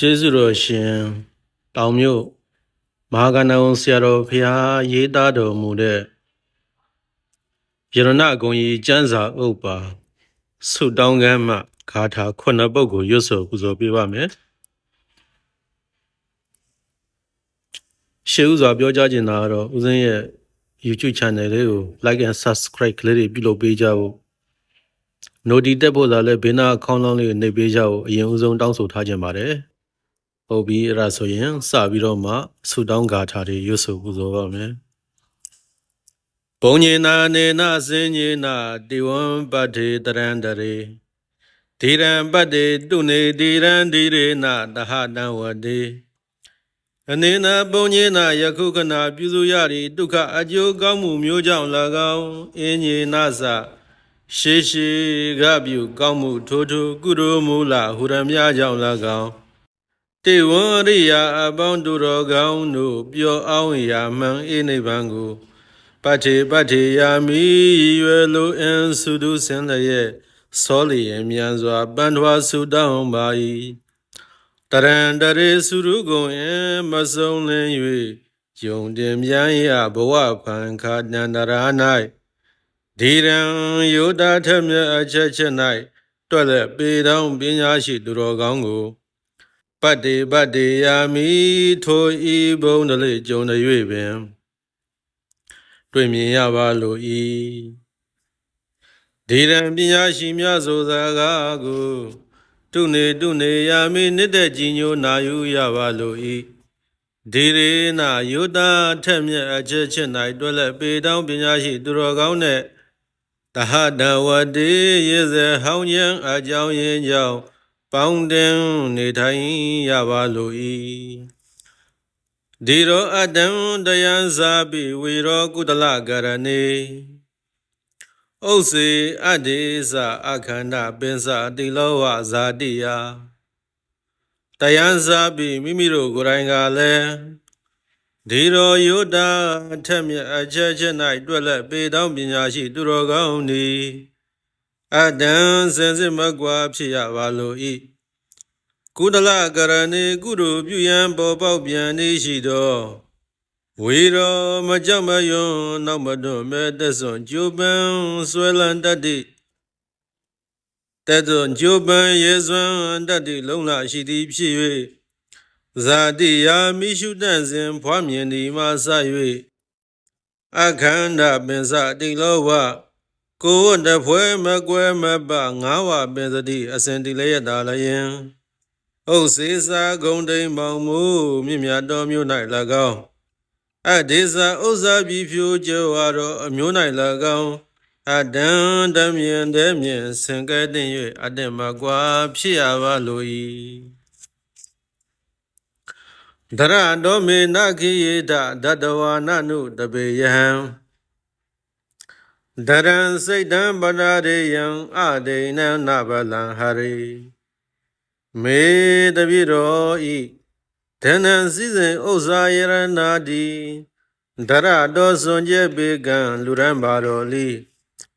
ကျေးဇူးတော်ရှင်တောင်မြို့မဟာကဏ္ဍဝန်ဆရာတော်ဖျားရေးသားတော်မူတဲ့ယရဏဂုံကြီးကျမ်းစာဥပ္ပါဆုတောင်းကမ်းမှဂါထာခုနှစ်ပုဒ်ကိုရွတ်ဆိုပူဇော်ပေးပါမယ်ရှေးဥစွာပြောကြားခြင်းတာကတော့ဦးဇင်းရဲ့ YouTube channel လေးကို like and subscribe ကလေးတွေပြုလုပ်ပေးကြဖို့ notify တက်ဖို့လာလဲဘေးနာအကောင့်လောင်းလေးကိုနှိပ်ပေးကြဖို့အရင်ဦးဆုံးတောင်းဆိုထားခြင်းပါတယ် ဟုတ်ပြီအဲ့ဒါဆိုရင်စပြီးတော့မှဆုတောင်းဂါထာတွေရွတ်ဆိုပူဇော်ပါမယ်ဘုံညေနာနေနာစင်ညေနာတိဝံပတ္ထေတရံတရေဓိရံပတ္တေတုနေဓိရံဓိရေနတဟတံဝတေအနေနာပုံညေနာယခုခဏပြုစုရသည်ဒုက္ခအကျိုးကောင်းမှုမျိုးကြောင့်၎င်းအင်းညေနာစရှေရှိကပြုကောင်းမှုထိုးထိုးကုသိုလ်မူလဟူရမြကြောင့်၎င်း တေဝံရိယာအပေါင်းတို့တော်ကောင်းတို့ပျော်အောင်ရာမှန်အေနိဗ္ဗာန်ကိုပတ္ထေပတ္ထေယာမိရွယ်လိုအင်းစုတုဆင်းလျက်စောလျင်မြန်စွာပန်ထွားဆုတောင်းပါ၏တရံတရေစုရုကုံအင်းမဆုံးလင်း၍ယုံတင်မြန်ရဘဝဖန်ခါတန္တရာ၌ဒီရန်ယောတာထက်မြတ်အချက်ချက်၌တွက်လက်ပေတောင်းပညာရှိသူတော်ကောင်းကို ပတ္တေပတ္တေယာမိထိုဤဘုံတလေကြုံ၍ပင်တွေ့မြင်ရပါလို၏ဒီရန်ပညာရှိများဆိုစကားကိုတုနေတုနေယာမိနှစ်သက်ကြည်ညိုနာယူရပါလို၏ဒီရေနာယောတာထက်မြတ်အချက်ချက်၌တွက်လက်ပေတောင်းပညာရှိသူတော်ကောင်းနှင့်တဟတဝတိရေဇဟောင်းကျမ်းအကြောင်းရင်းကြောင့် ပေါင်းတင်နေထိုင်ရပါလို၏ဒီရောအတံတရားစာပိဝေရောကုတလကရဏေဥစ္စေအတေသအခန္ဓပင်္စတိလောဝဇာတိယတရားစာပိမိမိတို့ကိုယ်တိုင်ကလည်းဒီရောယောတာအထက်မြတ်အချက်ချက်၌တွက်လက်ပေတောင်းပညာရှိသူတော်ကောင်းသည် အတံစင်စစ်မကွာဖြစ်ရပါလို၏ကုဒလကရဏေကုသိုလ်ပြုရန်ပေါ်ပေါက်ပြန်နေရှိသောဝေရောမကြောက်မယွန်းနောက်မတွန့်မဲ့သက်စွန်ကြိုးပန်းဆွဲလန်းတတ်သည့်သက်စွန်ကြိုးပန်းရေစွမ်းတတ်သည့်လုံလရှိသည်ဖြစ်၍ဇာတိယာမိရှုတန့်စဉ်ဖွားမြင်သည်မှစ၍အခန္ဓပင်စတိလောဝ ကိုယ်တဖွဲမကွဲမပငါးဝပင်စတိအစဉ်တိလည်းရတာလည်းဥစ္စေစာဂုံတိန်မောင်မူမြင့်မြတ်တော်မျိုး၌၎င်းအဒေဇာဥစ္စာပြီဖြူကြွားတော်အမျိုး၌၎င်းအတံတမြင်တဲ့မြင်စင်ကဲ့တင်၍အတ္တမကွာဖြစ်ရပါလို၏ဒရတော်မေနခိယေတဒတဝါနနုတပေယံ ဒရံစိတ်တံပဒရေယံအဒိဏနဗလံဟရိမေတပိတော်ဤဒဏံစည်းစိမ်ဥစ္စာယရနာတိဒရတော်စွန်ကျဲပေကံလူရန်ပါတော်လီ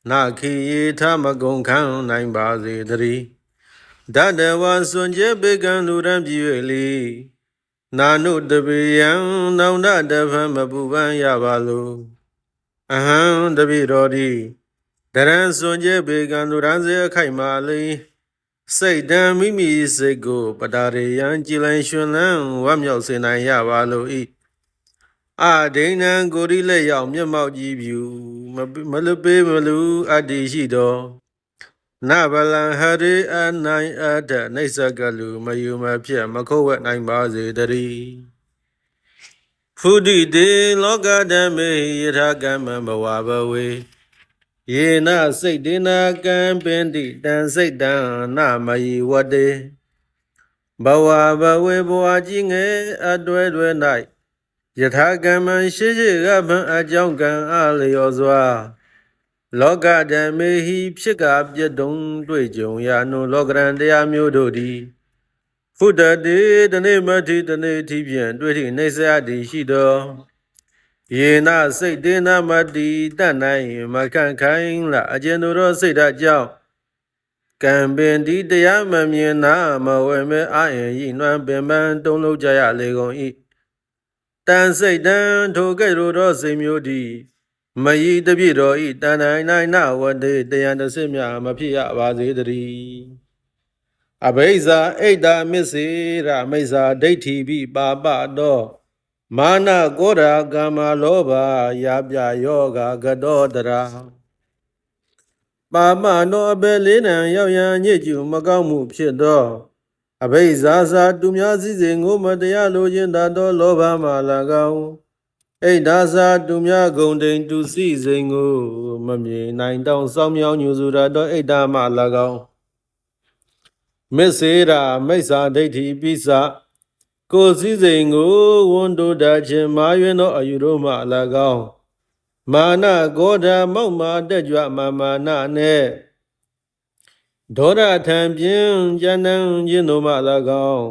နာခိယေထမကုံခံနိုင်ပါစေတည်းဒတဝါစွန်ကျဲပေကံလူရန်ပြည့်၍လီနာနုတပိယံနောင်တတဖံမပူပန်းရပါလို အဟံတပိတော်ဒီဒရံစွန်ကျဲပေကံလူရန်စေအခိုက်မာလီစိတ်တံမိမိစိတ်ကို ပတာရေယံကြည်လင်ရှင်လန်းဝတ်မြောက်စေနိုင်ရပါလို၏အာဒိဏံကိုရီလက်ရောက်မျက်မှောက်ကြည့်ဖြူမလပေးမလူအတ္တိရှိသောနဗလံဟရိအနိုင်အတ္တနေသကလူမယူမဖြစ်မခုတ်ဝဲနိုင်ပါစေတည်း ဖုဒိတေလောကဓမ္မေယထာကမ္မဘဝဘဝေယေနစိတ်တေနာကံပင်တိတံစိတ်တံနမယီဝတေဘဝဘဝေဘဝကြီးငယ်အတွဲတွဲ၌ယထာကမ္မရှိရှိကပံအကြောင်းကံအလျော်စွာ လောကဓမ္မေဟိဖြစ်ကပြတ်တုံတွေ့ကြုံရာနုလောကရန်တရားမျိုးတို့သည် ဖုဒ္ဓတေတနေ့မတိတနေ့ထိဖြင့်တွေ့သည့်နေဆရာသည်ရှိသောယေနစိတ်တေနမတိတတ်နိုင်မခံခိုင်းလာအကျဉ်သူတို့စိတ်ဓာတ်ကြောင့်ကံပင်ဒီတရားမမြင်နာမဝဲမဲအာရင်ဤနွမ်းပင်ပန်းတုံးလုံးကြရလေကုန်ဤတန်စိတ်တန်ထိုကဲ့သို့သောစိတ်မျိုးဒီမယီတပြည့်တော်ဤတန်တိုင်းနိုင်နဝတေတယံတစစ်မြမဖြစ်ရပါစေတည်း အဘိဇာအိတ်တာမစ္စေရမိစ္ဆာဒိဋ္ဌိပိပါပတောမာနကောရာကာမလောဘယာပြယောဂကတောတရာပါမနောအပေလေးနံရောက်ရန်ညစ်ကျူမကောင်းမှုဖြစ်သောအဘိဇာစာသူများစည်းစိမ်ကိုမတရားလိုခြင်းတတ်သောလောဘမှ၎င်းအိဒါစာသူများဂုံတိန်သူစည်းစိမ်ကိုမမြင်နိုင်တောင်စောင်းမြောင်းညူစုရသောအိဒါမှ၎င်း မစ္စေရာမိစ္ဆာဒိဋ္ဌိပိစကိုယ်စည်းစိမ်ကိုဝန်တိုတတ်ခြင်းမာယွင်းသောအယူတို့မှ၎င်းမာနဂောဓမောက်မာတက်ကြွမာမာနနဲ့ဒေါရထံပြင်းဉာဏ်ဉင်းတို့မှ၎င်း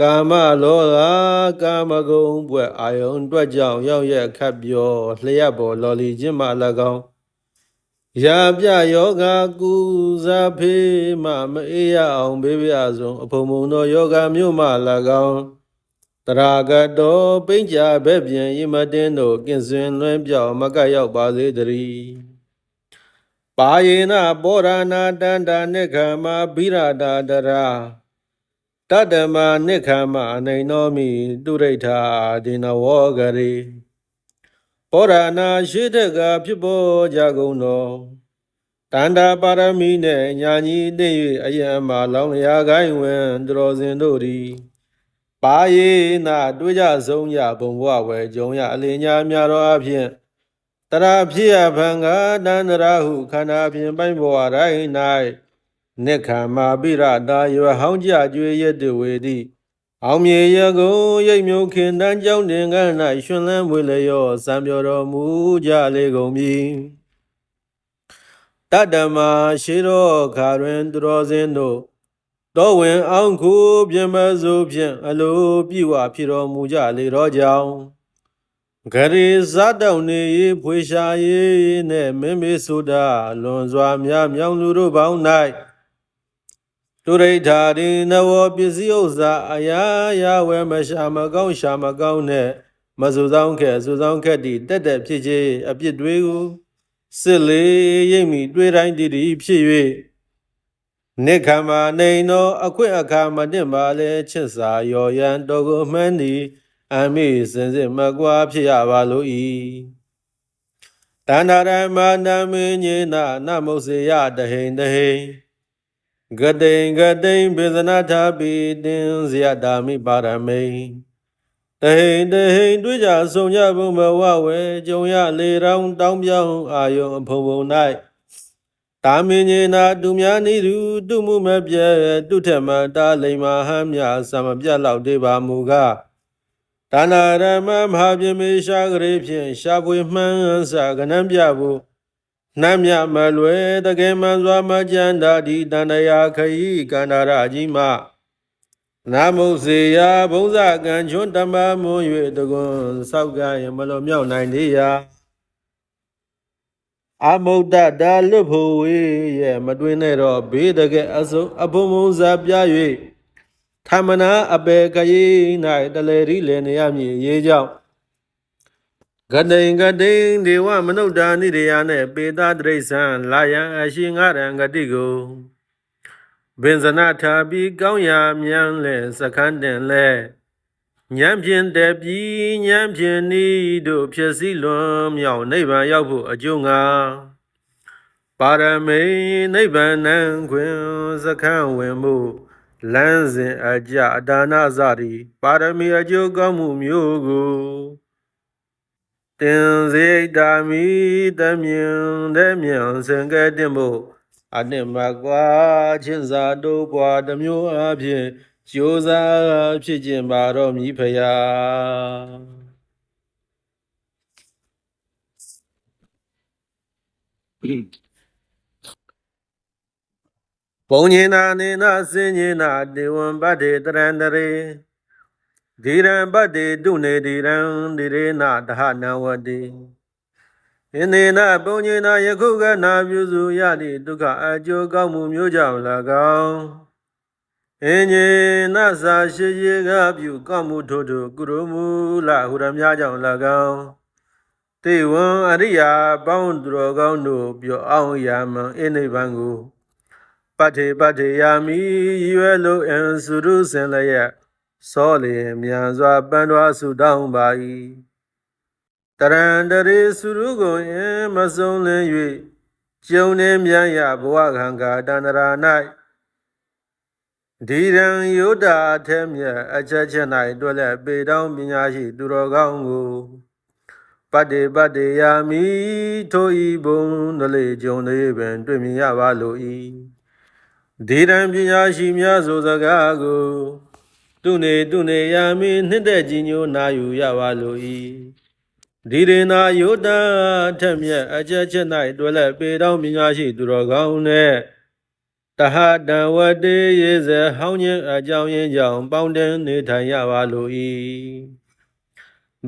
ကာမလောကကာမဂုဏ်ဘွယ်အာယုန်တွက်ကြောင့်ရောက်ရက်ခတ်ပြောလျှက်ပေါ်လော်လီခြင်းမှ၎င်း ရာပြယောဂကုစားဖေးမှမအေးရအောင်ဘေးပြဆုံးအဖုံဖုံသောယောဂမျိုးမှ၎င်းတရာဂတောပိဉ္ကြဘက်ပြင်ယမတင်းတို့ကင်စင်လွှဲပြောင်းမကတ်ရောက်ပါစေတည်းပါယေနပောရဏတန္တာနိခမဘိရတာတရာတတ္တမနိခမအနိနောမိတုရိဋ္ဌာဒိနဝောဂရေ ပောရဏရှိတကဖြစ်ပေါ်ကြကုန်သောတန္တာပါရမီနှင့်ညာကြီးသိ၍အယံမှာလောင်းလျာကိုင်းဝင်သူတော်စင်တို့သည်ပါယေနာတွေ့ကြဆုံးရဘုံဘဝဝဲကြုံရအလင်းညာများသောအဖြစ်တရာဖြစ်ရဖန်ကတန္တရာဟုခန္ဓာဖြင့်ပိုင်ဘဝတိုင်း၌နိခမ္မာပိရတာရွဟောင်းကြကြွေရတ္တဝေတိ အောင်မြေရကုံရိတ်မျိုးခင်တန်းကြောင်းတင်က၌ရှင်လန်းဝေလျောစံပြောတော်မူကြလေကုန်ပြီတတ္တမရှိတော်ခါတွင်သူတော်စင်တို့တောဝင်အောင်ခုပြမစုဖြင့်အလိုပြည့်ဝဖြစ်တော်မူကြလေတော့ကြောင်းဂရေဇတ်တောင်နေ၏ဖွေရှာ၏နှင့်မင်းမေစုတာလွန်စွာများမြောင်လူတို့ပေါင်း၌ တုရိဋ္ဌာရိနဝပစ္စည်းဥစ္စာအယာယဝဲမရှာမကောင်းရှာမကောင်းနဲ့မဆူဆောင်ခဲ့ဆူဆောင်ခဲ့သည့်တက်တက်ဖြစ်ခြင်းအပြစ်တွေကိုစစ်လေရိပ်မိတွေးတိုင်းတည်ဖြစ်၍နိခမနေနောအခွင့်အခါမတင်ပါလေချစ်စာရော်ရန်တော်ကိုမှန်းသည်အမိစင်စစ်မကွာဖြစ်ရပါလို၏တန္တရမနမင်းညေနနမုတ်စေယတဟိန်တဟိန် ဂတိန်ဂတိန်ဘေဇနာထာပိတင်ဇယတာမိပါရမိန်တဟိန်တဟိန်တွေ့ကြဆုံကြဘုံဘဝဝဲကြုံရလေတောင်းတောင်းပြောင်းအာယုံအဖုံဖုံ၌တာမင်းကြီးနာသူများနေသူသူမှုမပြဲသူထက်မှတာလိမ္မာဟမ်းမြစမပြတ်လောက်သေးပါမူကားဒါနာရမမဟာပြမေရှာကလေးဖြင့်ရှာဖွေမှန်းစာကနံပြဖို့ နတ်မြမလွယ်တကယ်မှန်စွာမကြံတာဒီတန်တရာခရီးကန္တာရကြီးမှနာမုစေယဘုံဇကံချွန်းတမမွန်၍တကွန်ဆောက်ကရမလွန်မြောက်နိုင်သေးရာအမုဒ္ဒတာလွတ်ဖို့ဝေရဲ့မတွင်နဲ့တော့ဘေးတကယ်အစုံအဘုံဘုံဇာပြ၍သမနာအပေခရီး၌တလေရီလည်နေရမည်အရေးကြောင့် ဂတိန်ဂတိန်ဒေဝမနုဿာနိရိယာနှင့်ပေတာတရိษံလာယံအရှိငါရံဂတိကိုဘင်ဇနာထာပြီးကောင်းရာမြန်လဲစခန်းတင်လဲဉာဏ်ဖြင့်တည်ပြီးဉာဏ်ဖြင့်ဤတို့ဖြစ်စည်းလွန်မြောက်နိဗ္ဗာန်ရောက်ဖို့အကျိုးငါပါရမေနိဗ္ဗာန်နံခွင်စခန်းဝင်မှုလမ်းစဉ်အကြအဒါနဇရီပါရမီအကျိုးကောင်းမှုမျိုးကို တင်စေတာမိတမြင်တဲ့မြန်စင်ကဲတင်ဖို့အနှစ်မကွာချင်းစာတို့ဘွာတမျိုးအဖြစ်ကြိုးစားဖြစ်ခြင်းပါတော့မြည်ဖရာပုံညင်နာနေနာစင်ညင်နာဒေဝံဗတ္တေတရန္တရေ ဒီရံဗတ္တေတုနေဒီရံဒီရေနာတဟနဝတိယနေနာပုံညေနာယခုကနာပြုစုရသည့်ဒုက္ခအကျိုးကောင်းမှုမျိုးကြောင့်၎င်းအင်းညေနသာရှိရေကပြုကောင်းမှုထို့ထို့ကုရမူလဟုရမြကြောင့်၎င်းတေဝံအရိယာပေါင်းသူတော်ကောင်းတို့ပြောအောင်ရာမံအနိဗ္ဗာန်ကိုပတ္ထေပတ္ထေယာမိရွယ်လိုအံစုရုစင်လျက် စောလျင်မြန်စွာပန်းတော်ဆုတောင်းပါ၏တရံတရေစုရုကိုအင်းမဆုံးလင်း၍ကျုံနေမြန်ရဘဝခံကာတန္တရာ၌ဒီရန်ယုဒ္ဓအထက်မြတ်အချက်ချက်၌တွက်လက်ပေတောင်းပညာရှိသူတော်ကောင်းကိုပတ္တေပတ္တေယာမိထိုဤဘုံတလေကြုံသေးပင်တွေ့မြင်ရပါလို၏ဒီရန်ပညာရှိများဆိုစကားကို သူနေသူနေယာမိနှစ်သက်ကြီးညိုနာယူရပါလို၏ဒီရေနာယုတထက်မြက်အချက်ချက်၌တွဲလက်ပေတောင်းပညာရှိသူတော်ကောင်းနှင့်တဟတံဝတေရေဇဟောင်းခြင်းအကြောင်းရင်းကြောင့်ပေါင်းတင်နေထိုင်ရပါလို၏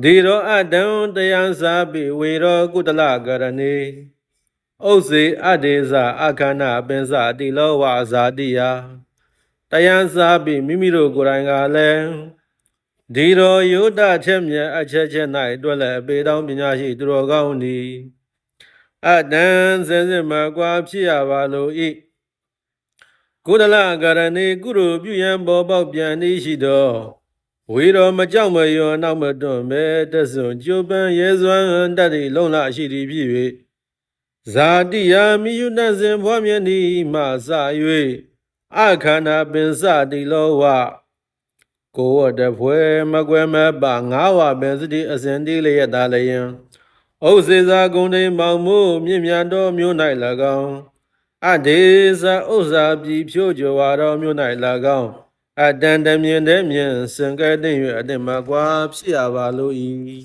ဒီရောအတံတရားစာပိဝေရောကုတလကရဏေဥစ္စေအဒေဇအခန္ဓာပင်စတိလောဝဇာတိယ တရားစာပိမိမိတို့ကိုယ်တိုင်ကလည်းဒီရောယုဒချက်မြတ်အချက်ချက်၌တွက်လက်အပေတောင်းပညာရှိသူတော်ကောင်းသည်အတံစင်စစ်မကွာဖြစ်ရပါလို၏ကုဒလကရဏေကုရုပြုရန်ပေါ်ပေါက်ပြန်ဤရှိသောဝေတော်မကြောက်မယောနောက်မတွန့်မဲတဆွန်ကြိုးပန်းရဲစွမ်းတတ်သည့်လုံလရှိသည်ဖြစ်၍ဇာတိယာမိယုဏစဉ်ဘွားမြတ်ဤမှစ၍ အခန္ဓာပင်စတိလောဝကိုဝတဖွဲမကွယ်မပငါးဝပင်စတိအစဉ်တိလျက်သားလျင်ဩစေစာဂုံတိန်မောင်မို့မြင့်မြတ်တော်မြို့၌၎င်းအဒေဇဥစ္စာပြည်ဖြိုးကြွာတော်မြို့၌၎င်းအတန်တမြင်တဲ့မြင်စင်ကဲတဲ့၍အတင်မကွာဖြစ်ရပါလို၏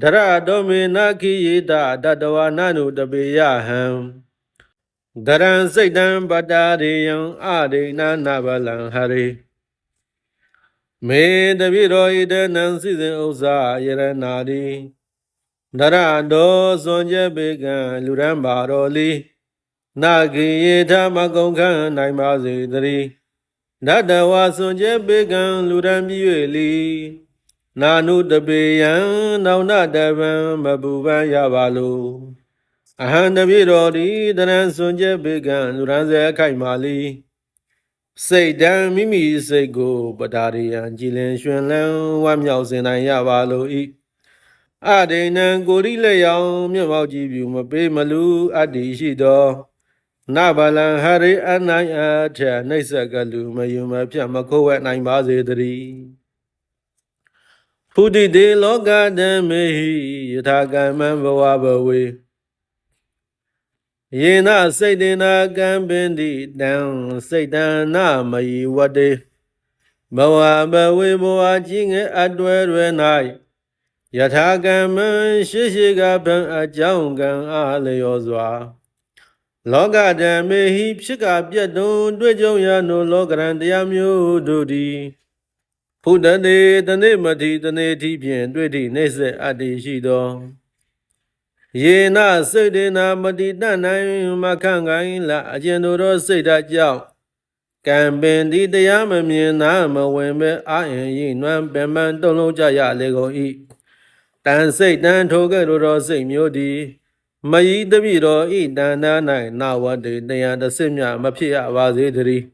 ဒရတော်မေနခိယေတတတဝနနုတပေယဟံ ဒရံစိတ်တံပတ္တာရိယံအဒိဏနာဘလံဟရိမေတပိတော်ဣတနံစိစဉ်ဥစ္စာယရနာတိဒရတော်စွန်ကျက်ပေကံလူရန်ပါတော်လီနာကိယေထမကုံခံနိုင်ပါစေတည်းနတဝါစွန်ကျက်ပေကံလူရန်ပြည့်၍လီနာနုတပေယံနောင်နတဗံမပူပန်းရပါလို အဟံတပိတော်ဒီတရံစွန်ကျက်ပေကံလူရန်စေအခိုက်မာလီစိတ်တံမိမိစိတ်ကိုပတာရိယံကြည်လင်ရွှင်လန်းဝမ်းမြောက်စေနိုင်ရပါလို၏အဒိဏံကိုရိလက်ရောင်မြတ်မောက်ကြည့်ပြူမပေးမလူအတ္တိရှိသောနဗလံဟရိအနိုင်အထနှိစ္စကလူမယုံမဖြတ်မခိုးဝဲနိုင်ပါစေတည်းဖုတိတေလောကဓမ္မေဟိယထာကမ္မံဘဝဘဝေ ယေနစိတ်တေနာကံပင်တိတံစိတ်တနာမယီဝတေဘဝဘဝေဘဝကြီးငယ်အတွဲတွဲ၌ယထာကမ္မရှိရှိကပံအကြောင်းကံအားလျော်စွာ လောကဓမ္မေဟိဖြစ်ကပြတ်တုံတွေ့ကြုံရနိုလောကရန်တရားမျိုးတို့သည်ဖုဒ္ဓတေတနေ့မတိတနေ့တိဖြင့်တွေ့သည့်နေဆက်အတ္တိရှိသော ယေနစိတ်ဒေနာမတိတနိုင်မခံကိုင်းလာအကျဉ်တို့သောစိတ်ဓာတ်ကြောင့်ကံပင်ဒီတရားမမြင်နာမဝင်ပဲအာရင်ဤနွမ်းပင်ပန်းတုံလုံးကြရလေကုန်၏တန်စိတ်တန်ထိုကဲ့သို့သောစိတ်မျိုးသည်မယီတပိတော်ဤတဏ္ဍာ၌နာဝတေတရားတစ်စစ်မြမဖြစ်ရပါစေတည်း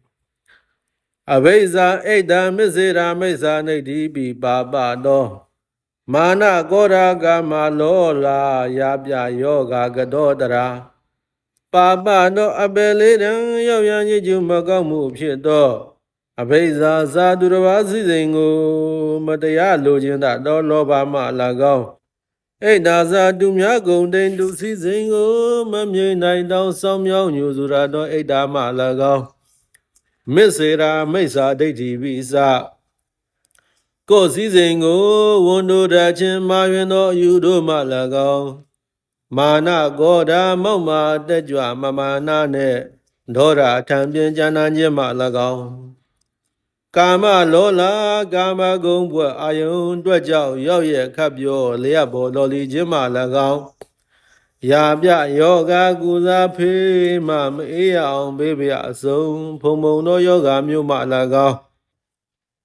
အဘိဇာအိတ်တမစ္စေရာမိစ္ဆာနေတိပိပါပတော် မာနကောရာကမလောလာရပြယောဂကတောတရာပါပသောအပေလေးတံရောက်ရန်ကြီးကျူမကောက်မှုဖြစ်သောအဘိဇာဇာသူတစ်ပါးစီစဉ်ကိုမတရားလိုချင်တာတော့လောဘမှ၎င်းအိဒါဇာသူများဂုံတိန်သူစီစဉ်ကိုမမြိန်နိုင်တောင်းဆောင်းမြောင်းညူစုရတော့အိဒါမှ၎င်းမစ္စေရာမိစ္ဆာဒိဋ္ဌိပိစ ကိုယ်စည်းစိမ်ကိုဝန်တို့တချင်းမာရင်သောအယူတို့မှ၎င်းမာနကောဓာမောက်မာတက်ကြွမမာနနှင့်ဒေါရအထံပြင်းဉာဏ်ခြင်းမှ၎င်းကာမလောလာကာမဂုဏ်ဘွယ်အာယုံတွက်ကြောက်ရောက်ရဲ့ခပ်ပြောလျက်ပေါ်တော်လီခြင်းမှ၎င်းရာပြယောဂကုစားဖေးမှမအေးရအောင်ဘေးပြအစုံဖုံဖုံသောယောဂမျိုးမှ၎င်း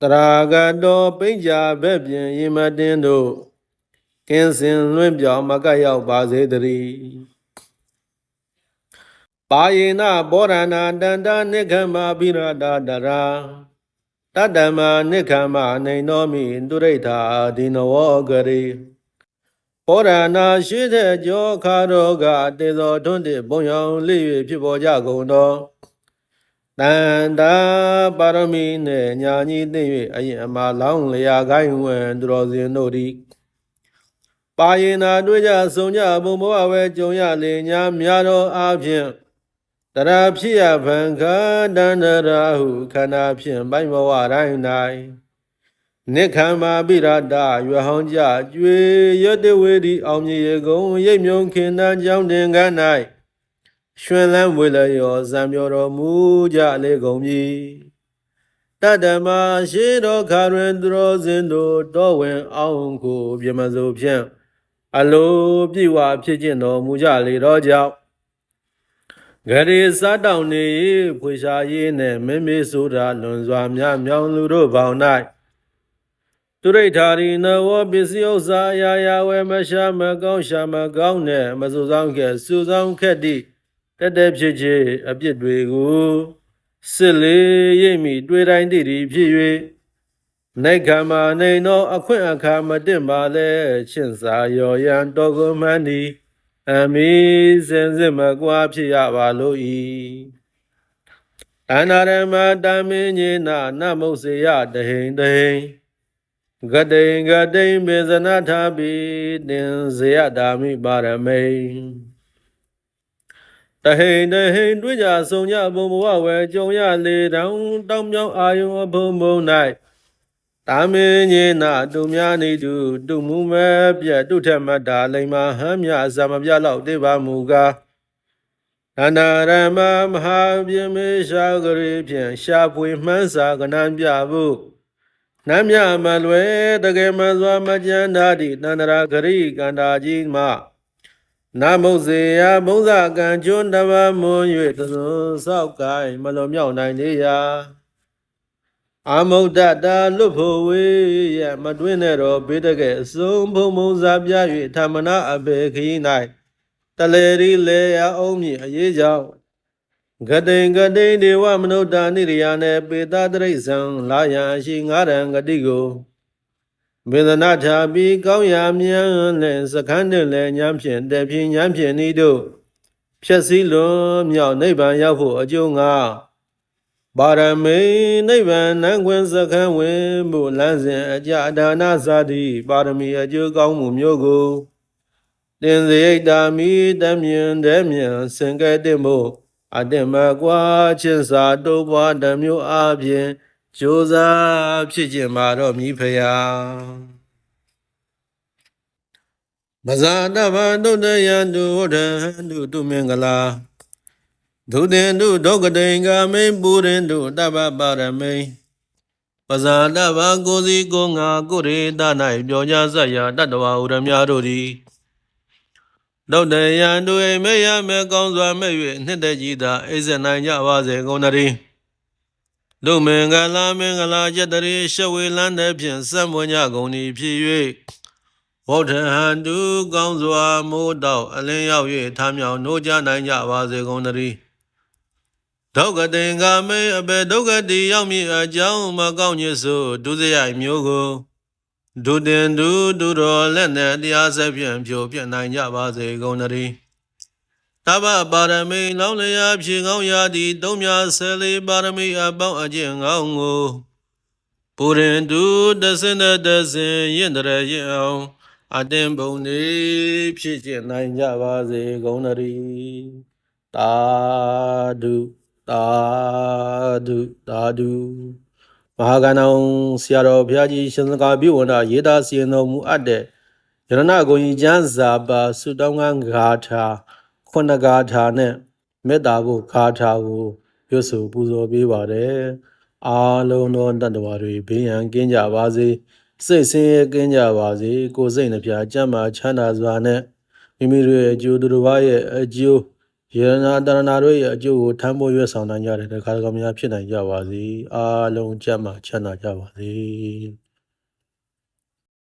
တရာဂတောပိဉ္စာဘက်ပြင်ယမတင်တို့ကင်းစင်လွင့်ပြောင်းမကပ်ရောက်ပါစေတည်းပါယေနဘောရဏတန္တနိခမပိရဒတရာတတ္တမနိခမနေနောမိတုရိဋ္ဌာဒီနဝဂရေဘောရဏရှိတဲ့ကြောခါရောကတေသောထွန်းတဲ့ဘုံရောင်လေး၍ဖြစ်ပေါ်ကြကုန်သော တန်တာပါရမီနှင့်ညာညီသိ၍အရင်အမှာလောင်းလျာကိုင်းဝင်သူတော်စင်တို့သည်ပါယေနာတွေ့ကြဆုံကြဘုံဘဝဝဲကြုံရလေညာများသောအားဖြင့်တရာဖြစ်ရဗံခန္တန္တရာဟုခန္ဓာဖြင့်ပိုင်ဘဝတိုင်း၌နိခမ္မာပိရဒရွဟောင်းကြကျွေရတဝေဒီအောင်မြေကုံရိပ်မြုံခင်တန်းကြောင်းတင်ကန်း၌ ရွှင်လန်းဝေလျောဇံပြောတော်မူကြလေကုန်ပြီတတ္တမရှိတော်ခါရင်သူတော်စင်တို့တောဝင်အောင်ကိုပြမစိုးဖြင့်အလိုပြည့်ဝဖြစ်ခြင်းတော်မူကြလေတော့ကြောင့်ဂရေစားတောင်နေဖွေရှာရေးနဲ့မင်းမေဆိုတာလွန်စွာများမြောင်လူတို့ဘောင်၌သူရိဋ္ဌာရီနဝပစ္စည်းဥစ္စာအရာရာဝဲမရှာမကောင်းရှာမကောင်းနဲ့မစုဆောင်ခဲ့စုဆောင်ခဲ့သည့် တက်တဲ့ဖြစ်ချေအပြစ်တွေကိုစစ်လေးရိပ်မိတွေ့တိုင်းတည်တည်ဖြစ်၍နိုင်ကမာနေသောအခွင့်အခါမတင်ပါလဲရှင်းစာရော်ရန်တော်ကိုမှန်သည်အမီစင်စစ်မကွာဖြစ်ရပါလို့ဤအနာရမတမင်းညေနာနမုတ်စေယတဟိန်တဟိန်ဂတိန်ဂတိန်မေဇနာထာပိတင်ဇေယတာမိပါရမိန်တ ဟိန်တဟိန်တွေ့ကြဆုံကြဘုံဘဝဝဲကြုံရလေတောင်တောင်မြောင်အာယုံအဘုံဘုံ၌တာမင်းညေနာတုများနေတုတုမှုမဲ့ပြတ်တုထက်မတ်တာလိမ္မာဟမ်းမြအစမပြလောက်တေပါမူကားအနာရမမဟာပြမေရှာဂရေဖြင့်ရှာဖွေမှန်းစာကဏ္ဍပြဖို့နမ်းမြမလွယ်တကယ်မှန်စွာမကြမ်းသာသည့်တန္တရာဂရိကန္တာကြီးမှ နာမုတ်စေယမုံစာကံကျွန်းတပမွန်၍သစွန်ဆောက်ကိုင်မလွန်မြောက်နိုင်သေးရာအာမုဒ္ဒတာလွတ်ဖို့ဝေယမတွင်းနဲ့တော့ဘေးတကဲအစုံဘုံဘုံစားပြ၍ဓမ္မနာအဘေခရီး၌တလေရီလေယအုံးမြအရေးကြောင့်ဂတိန်ဂတိန်ဒေဝမနုဿာနိရိယာနေပေတာတရိษံလာယံရှိငါရံဂတိကို မေဒနာထာပြီးကောင်းရာမြန်နဲ့စခန်းနဲ့လည်းညံဖြင့်တဖြင့်ညံဖြင့်ဤတို့ဖြည့်စည်းလွန်မြောက်နိဗ္ဗာန်ရောက်ဖို့အကျိုးငါပါရမေနိဗ္ဗာန်နံခွင်စခန်းဝင်ဖို့လမ်းစဉ်အကြဒါနာဇာတိပါရမီအကျိုးကောင်းမှုမျိုးကိုတင်စေိတာမိတမြင်တဲ့မြင်စင်ကဲ့တဲ့မို့အတ္တမကွာချင်းစာတိုးပွားဓမျိုးအပြင် ကြိုးစားဖြစ်ခြင်းမာတော့မိဖယာမဇာတဗံတုတ္တယံတုဝဒံတုတုမင်္ဂလာဒုတင်တုဒုက္ကတိင်္ဂမိန်ပူရင်တုတဗ္ဗပါရမိန်ပဇာတဗံကိုစီကိုငါကိုရေတ၌ပြောကြဆက်ရာတတ္တဝဥရမြတို့သည်တုတ်တယံတို့အိမ်မေယမေကောင်းစွာမဲ့၍နှစ်သက်ကြီးသာအိဇနိုင်ကြပါစေကုန်သတည်း လူမင်္ဂလာမင်္ဂလာကျက်တရေရှဝေလန်းတဲ့ဖြင့်စံမွညကုန်သည်ဖြစ်၍ဝဋ္ဌဟံတုကောင်းစွာမိုးတော့အလင်းရောက်၍ထားမြောင်နိုးကြနိုင်ကြပါစေကုန်သတည်းဒုက္ကတေငါမေအဘေဒုက္ကတိရောက်မည်အကြောင်းမကောင်းညစို့ဒုစရိုက်မျိုးကိုဒုတင်ဒုဒုတော်လက်နဲ့တရားဆက်ဖြင့်ဖြိုပြနိုင်ကြပါစေကုန်သတည်း တဗ္ဗပါရမီလောင်းလျာဖြေကောင်းရာသည်သုံးမြဆယ်လေးပါရမီအပေါင်းအကျင့်ကောင်းကိုပူရင်တုတဆင်းတဲ့တဆင်းရင့်တဲ့ရင့်အောင်အတင်ပုံနေဖြစ်ကျင်နိုင်ကြပါစေကုန်သတည်းတာဓုတာဓုတာဓုမဟာကဏ္ဍဆရာတော်ဘုရားကြီးရှင်စကားပြုဝန္ဒရေးသားစီရင်တော်မူအပ်တဲ့ယရဏဂုံကြီးကျမ်းစာပါဆုတောင်းကဂါထာ ခုနဂါထာနဲ့မေတ္တာကိုဂါထာကိုရွတ်ဆိုပူဇော်ပေးပါတယ်အားလုံးသောတတ္တဝါတွေဘေးရန်ကင်းကြပါစေစိတ်ဆင်းရဲကင်းကြပါစေကိုယ်စိတ်နှပြချမ်းသာချမ်းသာစွာနဲ့မိမိတို့ရဲ့အကျိုးသူတို့ဘာရဲ့အကျိုးယေရနာတရဏတို့ရဲ့အကျိုးကိုထမ်းဖို့ရွက်ဆောင်နိုင်ကြတဲ့တခါတခါများဖြစ်နိုင်ကြပါစေအားလုံးကြမ်းမှချမ်းသာကြပါစေ